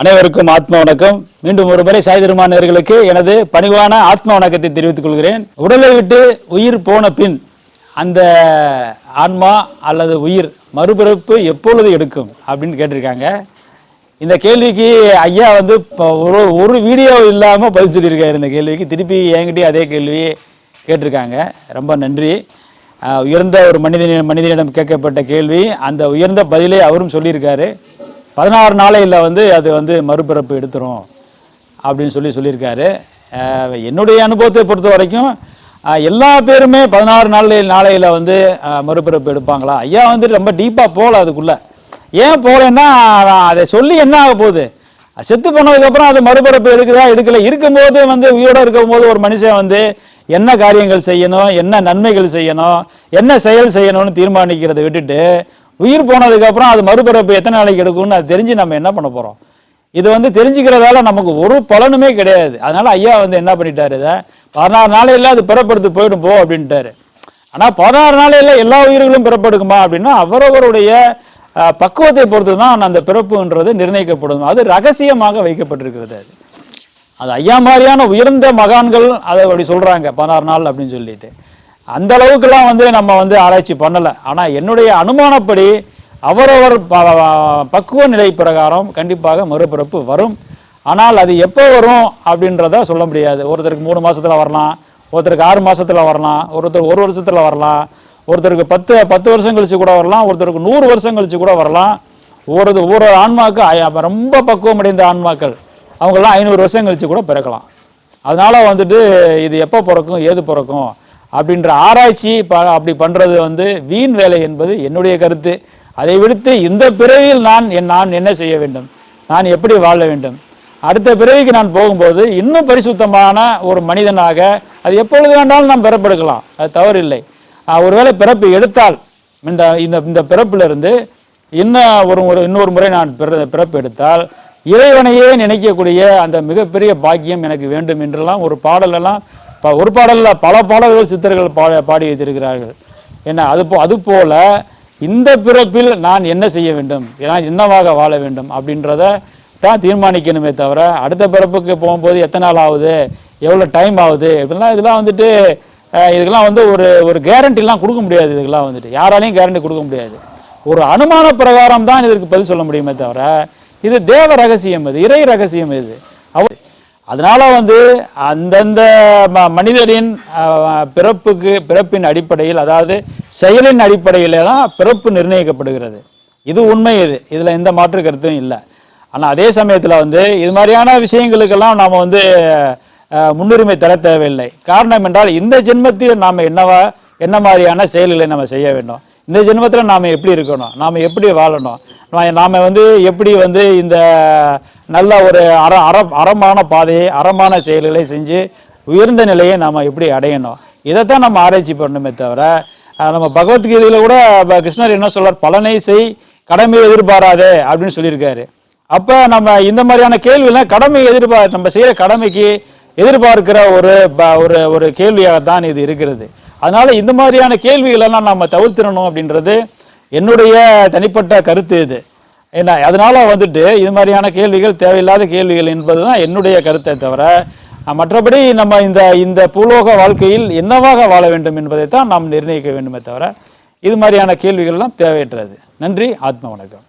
அனைவருக்கும் ஆத்ம வணக்கம். மீண்டும் ஒரு முறை சாய்திருமானவர்களுக்கு எனது பணிவான ஆத்ம வணக்கத்தை தெரிவித்துக் கொள்கிறேன். உடலை விட்டு உயிர் போன பின் அந்த ஆன்மா அல்லது உயிர் மறுபிறப்பு எப்பொழுது எடுக்கும் அப்படின்னு கேட்டிருக்காங்க. இந்த கேள்விக்கு ஐயா வந்து இப்போ ஒரு ஒரு வீடியோ இல்லாமல் பதில் சொல்லியிருக்காரு இந்த கேள்விக்கு. திருப்பி என்கிட்டயும் அதே கேள்வி கேட்டிருக்காங்க. ரொம்ப நன்றி. உயர்ந்த ஒரு மனிதனிடம் மனிதனிடம் கேட்கப்பட்ட கேள்வி அந்த உயர்ந்த பதிலை அவரும் சொல்லியிருக்காரு. பதினாறு நாளையில் வந்து அது வந்து மறுபிறப்பு எடுத்துரும் அப்படின்னு சொல்லி சொல்லியிருக்காரு. என்னுடைய அனுபவத்தை பொறுத்த வரைக்கும் எல்லா பேருமே பதினாறு நாளையில் நாளையில் வந்து மறுபிறப்பு எடுப்பாங்களா? ஐயா வந்து ரொம்ப டீப்பாக போகல அதுக்குள்ளே. ஏன் போகலன்னா அதை சொல்லி என்ன ஆக போகுது? செத்து போனதுக்கப்புறம் அது மறுபிறப்பு எடுக்குதா எடுக்கல? இருக்கும்போது வந்து உயிரோட இருக்கும்போது ஒரு மனுஷன் வந்து என்ன காரியங்கள் செய்யணும் என்ன நன்மைகள் செய்யணும் என்ன செயல் செய்யணும்னு தீர்மானிக்கிறதை விட்டுட்டு உயிர் போனதுக்கப்புறம் அது மறுபிறப்பு எத்தனை நாளைக்கு எடுக்கும்னு அது தெரிஞ்சு நம்ம என்ன பண்ண போகிறோம் இது வந்து தெரிஞ்சுக்கிறதால நமக்கு ஒரு பலனுமே கிடையாது. அதனால் ஐயா வந்து என்ன பண்ணிட்டாரு இதை? பதினாறு நாளையில் அது பிறப்படுத்து போயிடும் போ அப்படின்ட்டாரு. ஆனால் பதினாறு நாளையில் எல்லா உயிர்களும் பிறப்பெடுக்குமா அப்படின்னா அவரவருடைய பக்குவத்தை பொறுத்து தான் அந்த பிறப்புன்றது நிர்ணயிக்கப்படும். அது ரகசியமாக வைக்கப்பட்டிருக்கிறது அது. அது ஐயா மாதிரியான உயர்ந்த மகான்கள் அதை அப்படி சொல்கிறாங்க பதினாறு நாள் அப்படின்னு சொல்லிட்டு. அந்த அளவுக்குலாம் வந்து நம்ம வந்து ஆராய்ச்சி பண்ணலை. ஆனால் என்னுடைய அனுமானப்படி அவரவர் ப- பக்குவ நிலை பிரகாரம் கண்டிப்பாக மறுபிறப்பு வரும். ஆனால் அது எப்போ வரும் அப்படின்றத சொல்ல முடியாது. ஒருத்தருக்கு மூணு மாதத்தில் வரலாம் ஒருத்தருக்கு ஆறு மாதத்தில் வரலாம் ஒருத்தர் ஒரு வருஷத்தில் வரலாம் ஒருத்தருக்கு பத்து பத்து வருஷம் கழிச்சு கூட வரலாம் ஒருத்தருக்கு நூறு வருஷம் கழிச்சு கூட வரலாம். ஒரு ஒரு ஆன்மாக்கு ரொம்ப பக்குவம் அடைந்த ஆன்மாக்கள் அவங்கெல்லாம் ஐநூறு வருஷம் கழிச்சு கூட பிறக்கலாம். அதனால் வந்துட்டு இது எப்போ பிறக்கும் ஏது பிறக்கும் அப்படின்ற ஆராய்ச்சி ப அப்படி பண்ணுறது வந்து வீண் வேலை என்பது என்னுடைய கருத்து. அதை விடுத்து இந்த பிறவியில் நான் என் நான் என்ன செய்ய வேண்டும்? நான் எப்படி வாழ வேண்டும்? அடுத்த பிறவிக்கு நான் போகும்போது இன்னும் பரிசுத்தமான ஒரு மனிதனாக அது எப்பொழுது வேண்டாலும் நாம் பிறப்பெடுக்கலாம். அது தவறில்லை. ஒருவேளை பிறப்பு எடுத்தால் இந்த இந்த இந்த பிறப்பிலிருந்து இன்னும் ஒரு ஒரு இன்னொரு முறை நான் பிற பிறப்பு எடுத்தால் இறைவனையே நினைக்கக்கூடிய அந்த மிகப்பெரிய பாக்கியம் எனக்கு வேண்டும் என்றெல்லாம் ஒரு பாடலெல்லாம் இப்போ ஒரு பாடலில் பல பாடல்கள் சித்தர்கள் பாட பாடி வைத்திருக்கிறார்கள். என்ன அது போ அது போல் இந்த பிறப்பில் நான் என்ன செய்ய வேண்டும்? நான் என்னவாக வாழ வேண்டும்? அப்படின்றத தான் தீர்மானிக்கணுமே தவிர அடுத்த பிறப்புக்கு போகும்போது எத்தனை நாள் ஆகுது? எவ்வளோ டைம் ஆகுது? இப்படிலாம் இதெல்லாம் வந்துட்டு இதுக்கெல்லாம் வந்து ஒரு ஒரு கேரண்டிலாம் கொடுக்க முடியாது. இதுக்கெல்லாம் வந்துட்டு. யாராலையும் கேரண்டி கொடுக்க முடியாது. ஒரு அனுமான பிரகாரம் தான் இதற்கு பதில் சொல்ல முடியுமே தவிர இது தேவ ரகசியம் இது இறை ரகசியம் இது. அவர் அதனால் வந்து அந்தந்த ம- மனிதரின் பிறப்புக்கு பிறப்பின் அடிப்படையில் அதாவது செயலின் அடிப்படையில் தான் பிறப்பு நிர்ணயிக்கப்படுகிறது. இது உண்மை இது. இதில் எந்த மாற்று கருத்தும் இல்லை. ஆனால் அதே சமயத்தில் வந்து இது மாதிரியான விஷயங்களுக்கெல்லாம் நாம் வந்து முன்னுரிமை தர தேவையில்லை. காரணம் என்றால் இந்த ஜென்மத்தில் நாம் என்னவா என்ன மாதிரியான செயல்களை நம்ம செய்ய வேண்டும்? இந்த ஜென்மத்தில் நாம் எப்படி இருக்கணும்? நாம் எப்படி வாழணும்? நாம் வந்து எப்படி வந்து இந்த நல்ல ஒரு அற அற அறமான பாதையை அறமான செயல்களை செஞ்சு உயர்ந்த நிலையை நாம் எப்படி அடையணும்? இதைத்தான் நம்ம ஆராய்ச்சி பண்ணணுமே தவிர நம்ம பகவத்கீதையில் கூட ப- கிருஷ்ணர் என்ன சொல்றார்? பலனை செய் கடமையை எதிர்பாராதே அப்படின்னு சொல்லியிருக்காரு. அப்போ நம்ம இந்த மாதிரியான கேள்விலாம் கடமை எதிர்பார் நம்ம செய்கிற கடமைக்கு எதிர்பார்க்கிற ஒரு ப- ஒரு ஒரு கேள்வியாகத்தான் இது இருக்கிறது. அதனால இந்த மாதிரியான கேள்விகளெல்லாம் நம்ம தவிர்த்திடணும் அப்படின்றது என்னுடைய தனிப்பட்ட கருத்து இது. என்ன அதனால வந்துட்டு இது மாதிரியான கேள்விகள் தேவையில்லாத கேள்விகள் என்பது தான் என்னுடைய கருத்தை தவிர மற்றபடி நம்ம இந்த இந்த பூலோக வாழ்க்கையில் என்னவாக வாழ வேண்டும் என்பதை தான் நாம் நிர்ணயிக்க வேண்டுமே தவிர இது மாதிரியான கேள்விகள்லாம் தேவையற்றது. நன்றி ஆத்ம வணக்கம்.